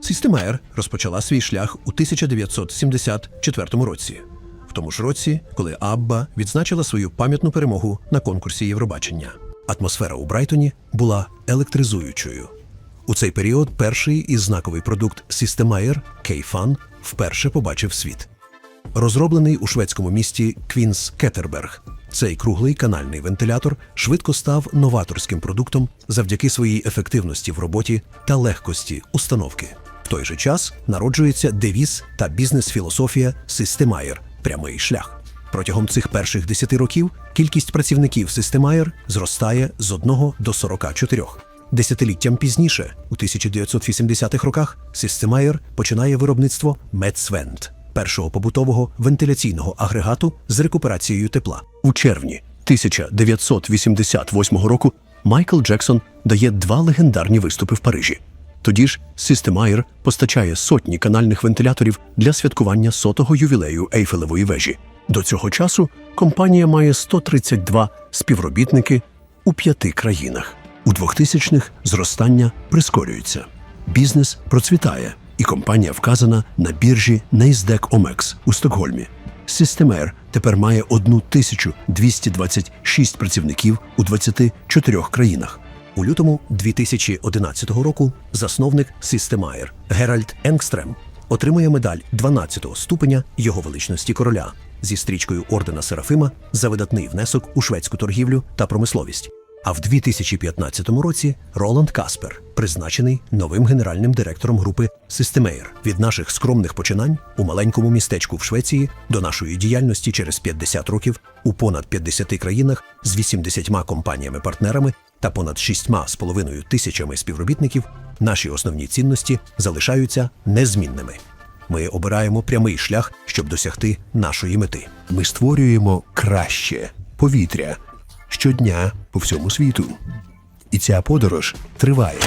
Системаєр розпочала свій шлях у 1974 році, в тому ж році, коли Абба відзначила свою пам'ятну перемогу на конкурсі Євробачення. Атмосфера у Брайтоні була електризуючою. У цей період перший і знаковий продукт Systemair K-Fan вперше побачив світ. Розроблений у шведському місті Квінс Кеттерберг, цей круглий канальний вентилятор швидко став новаторським продуктом завдяки своїй ефективності в роботі та легкості установки. В той же час народжується девіз та бізнес-філософія Systemair – прямий шлях. Протягом цих перших 10 років кількість працівників Systemair зростає з 1 до 44. Десятиліттям пізніше, у 1980-х роках, Systemair починає виробництво Медсвент – першого побутового вентиляційного агрегату з рекуперацією тепла. У червні 1988 року Майкл Джексон дає два легендарні виступи в Парижі. Тоді ж Systemair постачає сотні канальних вентиляторів для святкування сотого ювілею Ейфелевої вежі. До цього часу компанія має 132 співробітники у п'яти країнах. У 2000-х зростання прискорюється. Бізнес процвітає, і компанія вказана на біржі NASDAQ OMEX у Стокгольмі. Systemair тепер має 1226 працівників у 24 країнах. У лютому 2011 року засновник Системаєр Геральд Енгстрем отримує медаль 12-го ступеня Його величності короля зі стрічкою ордена Серафима за видатний внесок у шведську торгівлю та промисловість. А в 2015 році Роланд Каспер призначений новим генеральним директором групи Systemair. Від наших скромних починань у маленькому містечку в Швеції до нашої діяльності через 50 років у понад 50 країнах з 80 компаніями-партнерами та понад 6,5 тисячами співробітників, наші основні цінності залишаються незмінними. Ми обираємо прямий шлях, щоб досягти нашої мети. Ми створюємо краще повітря щодня по всьому світу. І ця подорож триває.